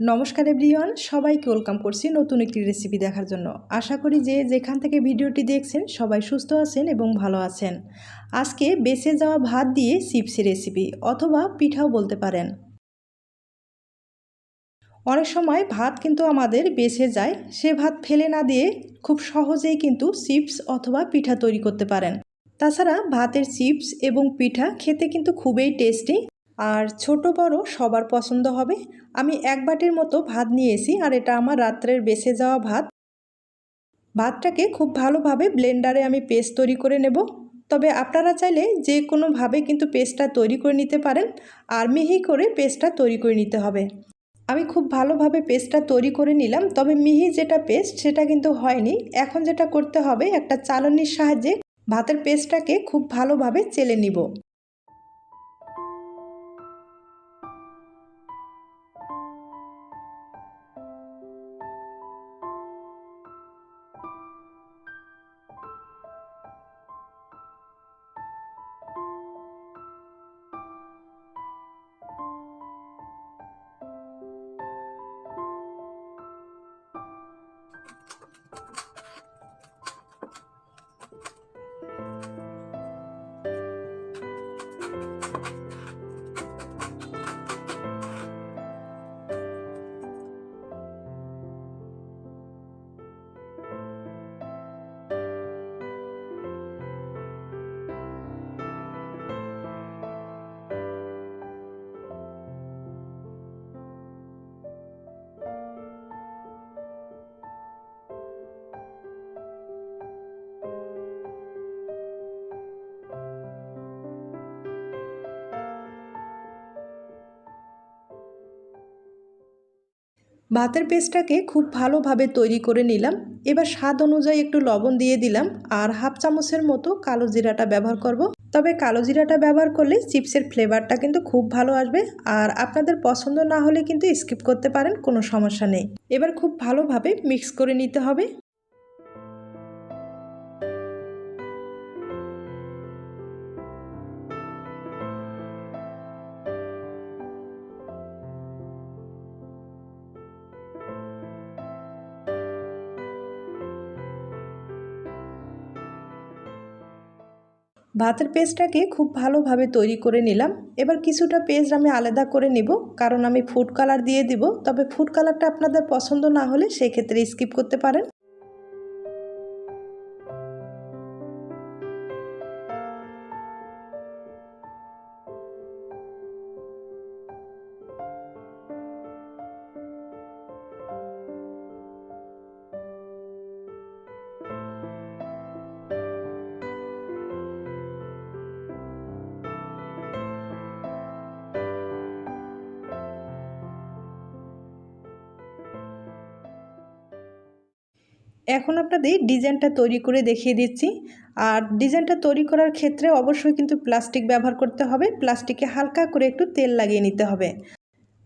নমস্কার এভরিওয়ান, সবাইকে ওয়েলকাম করছি নতুন একটি রেসিপি দেখার জন্য। আশা করি যে যেখান থেকে ভিডিওটি দেখছেন, সবাই সুস্থ আছেন এবং ভালো আছেন। আজকে বেঁচে যাওয়া ভাত দিয়ে চিপসি রেসিপি অথবা পিঠাও বলতে পারেন। অনেক সময় ভাত কিন্তু আমাদের বেঁচে যায়, সে ভাত ফেলে না দিয়ে খুব সহজেই কিন্তু চিপস অথবা পিঠা তৈরি করতে পারেন। তাছাড়া ভাতের চিপস এবং পিঠা খেতে কিন্তু খুবই টেস্টি আর ছোট বড় সবার পছন্দ হবে। আমি এক বাটির মতো ভাত নিয়েছি আর এটা আমার রাত্রের বেঁচে যাওয়া ভাত। ভাতটাকে খুব ভালোভাবে ব্লেন্ডারে আমি পেস্ট তৈরি করে নেব। তবে আপনারা চাইলে যে কোনোভাবে কিন্তু পেস্টটা তৈরি করে নিতে পারেন আর মিহি করে পেস্টটা তৈরি করে নিতে হবে। আমি খুব ভালোভাবে পেস্টটা তৈরি করে নিলাম, তবে মিহি যেটা পেস্ট সেটা কিন্তু হয়নি। এখন যেটা করতে হবে, একটা চালনির সাহায্যে ভাতের পেস্টটাকে খুব ভালোভাবে চেলে নিব। ভাতের পেস্টটাকে খুব ভালোভাবে তৈরি করে নিলাম। এবার স্বাদ অনুযায়ী একটু লবণ দিয়ে দিলাম আর হাফ চামচের মতো কালো জিরাটা ব্যবহার করব। তবে কালো জিরাটা ব্যবহার করলে চিপসের ফ্লেভারটা কিন্তু খুব ভালো আসবে আর আপনাদের পছন্দ না হলে কিন্তু স্কিপ করতে পারেন, কোনো সমস্যা নেই। এবার খুব ভালোভাবে মিক্স করে নিতে হবে। ভাতের পেস্টটাকে খুব ভালোভাবে তৈরি করে নিলাম। এবার কিছুটা পেস্ট আমি আলাদা করে নিব, কারণ আমি ফুড কালার দিয়ে দিব। তবে ফুড কালারটা আপনাদের পছন্দ না হলে সেক্ষেত্রে স্কিপ করতে পারেন। এখন আপনাদের ডিজাইনটা তৈরি করে দেখিয়ে দিচ্ছি। আর ডিজাইনটা তৈরি করার ক্ষেত্রে অবশ্যই কিন্তু প্লাস্টিক ব্যবহার করতে হবে। প্লাস্টিকে হালকা করে একটু তেল লাগিয়ে নিতে হবে।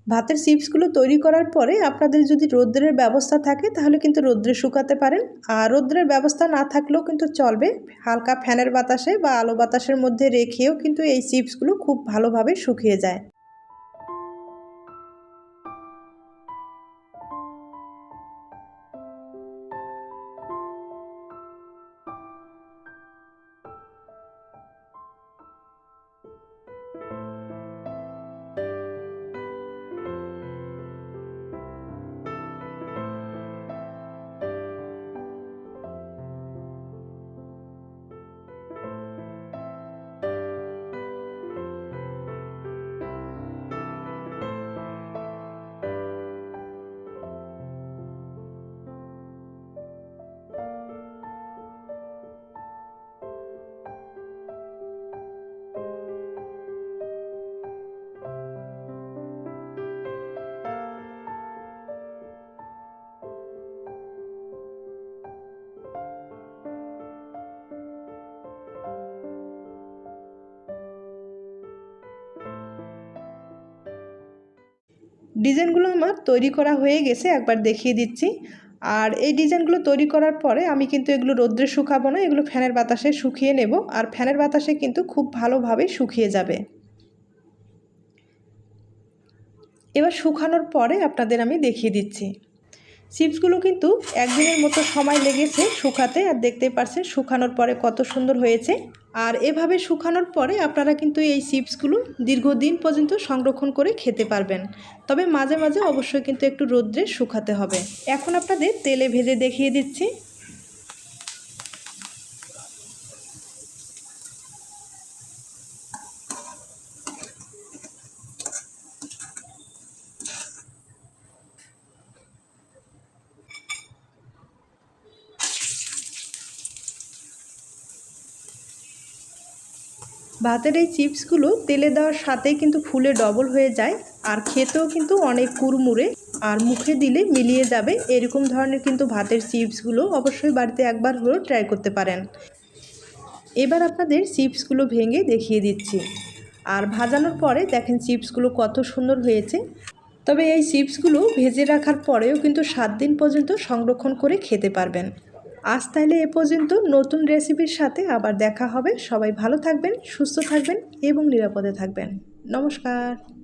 ভাতের চিপসগুলো তৈরি করার পরে আপনাদের যদি রৌদ্রের ব্যবস্থা থাকে, তাহলে কিন্তু রৌদ্রে শুকাতে পারেন। আর রৌদ্রের ব্যবস্থা না থাকলেও কিন্তু চলবে। হালকা ফ্যানের বাতাসে বা আলো বাতাসের মধ্যে রেখেও কিন্তু এই চিপসগুলো খুব ভালোভাবে শুকিয়ে যায়। ডিজাইনগুলো আমার তৈরি করা হয়ে গেছে, একবার দেখিয়ে দিচ্ছি। আর এই ডিজাইনগুলো তৈরি করার পরে আমি কিন্তু এগুলো রোদ্রে শুকাবো না, এগুলো ফ্যানের বাতাসে শুকিয়ে নেব। আর ফ্যানের বাতাসে কিন্তু খুব ভালোভাবে শুকিয়ে যাবে। এবার শুকানোর পরে আপনাদের আমি দেখিয়ে দিচ্ছি। চিপসগুলো কিন্তু একদিনের মতো সময় লেগেছে শুকাতে, আর দেখতেই পারছেন শুকানোর পরে কত সুন্দর হয়েছে। আর এভাবে শুকানোর পরে আপনারা কিন্তু এই চিপসগুলো দীর্ঘদিন পর্যন্ত সংরক্ষণ করে খেতে পারবেন। তবে মাঝে মাঝে অবশ্যই কিন্তু একটু রোদ্রে শুকাতে হবে। এখন আপনাদের তেলে ভেজে দেখিয়ে দিচ্ছি। ভাতের এই চিপসগুলো তেলে দেওয়ার সাথেই কিন্তু ফুলে ডবল হয়ে যায়, আর খেতেও কিন্তু অনেক কুড়মুড়ে, আর মুখে দিলে মিলিয়ে যাবে। এরকম ধরনের কিন্তু ভাতের চিপসগুলো অবশ্যই বাড়িতে একবার হলেও ট্রাই করতে পারেন। এবার আপনাদের চিপসগুলো ভেঙে দেখিয়ে দিচ্ছি। আর ভাজানোর পরে দেখেন চিপসগুলো কত সুন্দর হয়েছে। তবে এই চিপসগুলো ভেজে রাখার পরেও কিন্তু সাত দিন পর্যন্ত সংরক্ষণ করে খেতে পারবেন। আজ তাহলে এ পর্যন্ত। নতুন রেসিপির সাথে আবার দেখা হবে। সবাই ভালো থাকবেন, সুস্থ থাকবেন এবং নিরাপদে থাকবেন। নমস্কার।